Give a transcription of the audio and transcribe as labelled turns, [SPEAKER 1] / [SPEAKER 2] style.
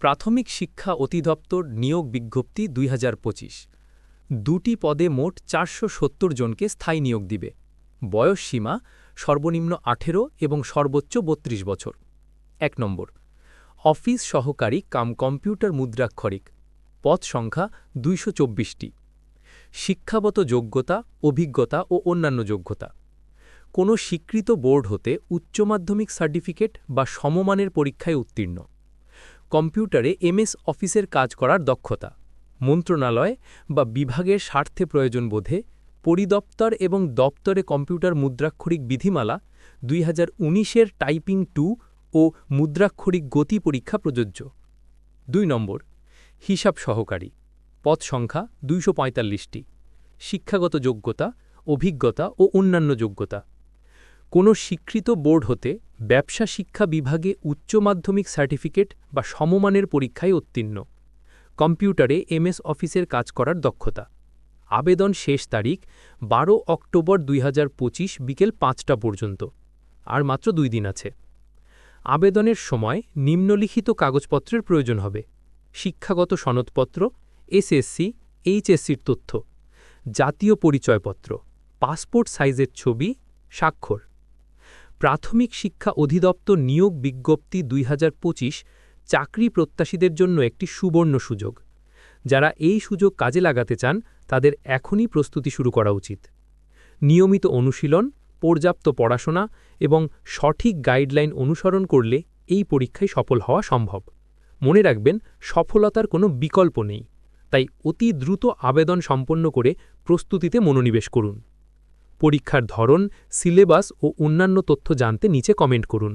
[SPEAKER 1] প্রাথমিক শিক্ষা অধিদপ্তর নিয়োগ বিজ্ঞপ্তি দুই হাজার পঁচিশ। দুটি পদে মোট চারশো সত্তর জনকে স্থায়ী নিয়োগ দিবে। বয়স সীমা সর্বনিম্ন আঠেরো এবং সর্বোচ্চ ৩২ বছর। এক নম্বর, অফিস সহকারী কাম কম্পিউটার মুদ্রাক্ষরিক। পদ সংখ্যা দুইশো চব্বিশটি। শিক্ষাগত যোগ্যতা, অভিজ্ঞতা ও অন্যান্য যোগ্যতা। কোনো স্বীকৃত বোর্ড হতে উচ্চ মাধ্যমিক সার্টিফিকেট বা সমমানের পরীক্ষায় উত্তীর্ণ। কম্পিউটারে এমএস অফিসের কাজ করার দক্ষতা, মন্ত্রণালয় বা বিভাগের স্বার্থে প্রয়োজন বোধে পরিদপ্তর এবং দপ্তরে কম্পিউটার মুদ্রাক্ষরিক বিধিমালা, দুই এর টাইপিং টু ও মুদ্রাক্ষরিক গতি পরীক্ষা প্রযোজ্য। দুই নম্বর, হিসাব সহকারী, পদ সংখ্যা দুইশো পঁয়তাল্লিশটি, শিক্ষাগত যোগ্যতা, অভিজ্ঞতা ও অন্যান্য যোগ্যতা। কোনো স্বীকৃত বোর্ড হতে ব্যবসা শিক্ষা বিভাগে উচ্চ মাধ্যমিক সার্টিফিকেট বা সমমানের পরীক্ষায় উত্তীর্ণ। কম্পিউটারে এমএস অফিসের কাজ করার দক্ষতা। আবেদন শেষ তারিখ বারো অক্টোবর দুই হাজার পঁচিশ বিকেল পাঁচটা পর্যন্ত, আর মাত্র দুই দিন আছে। আবেদনের সময় নিম্নলিখিত কাগজপত্রের প্রয়োজন হবে। শিক্ষাগত সনদপত্র, এসএসসি, এইচএসসির তথ্য, জাতীয় পরিচয়পত্র, পাসপোর্ট সাইজের ছবি, স্বাক্ষর। প্রাথমিক শিক্ষা অধিদপ্তর নিয়োগ বিজ্ঞপ্তি দুই হাজার পঁচিশ চাকরি প্রত্যাশীদের জন্য একটি সুবর্ণ সুযোগ। যারা এই সুযোগ কাজে লাগাতে চান, তাদের এখনই প্রস্তুতি শুরু করা উচিত। নিয়মিত অনুশীলন, পর্যাপ্ত পড়াশোনা এবং সঠিক গাইডলাইন অনুসরণ করলে এই পরীক্ষায় সফল হওয়া সম্ভব। মনে রাখবেন, সফলতার কোনো বিকল্প নেই। তাই অতি দ্রুত আবেদন সম্পন্ন করে প্রস্তুতিতে মনোনিবেশ করুন। পরীক্ষার ধরন সিলেবাস ও অন্যান্য তথ্য জানতে নিচে কমেন্ট করুন।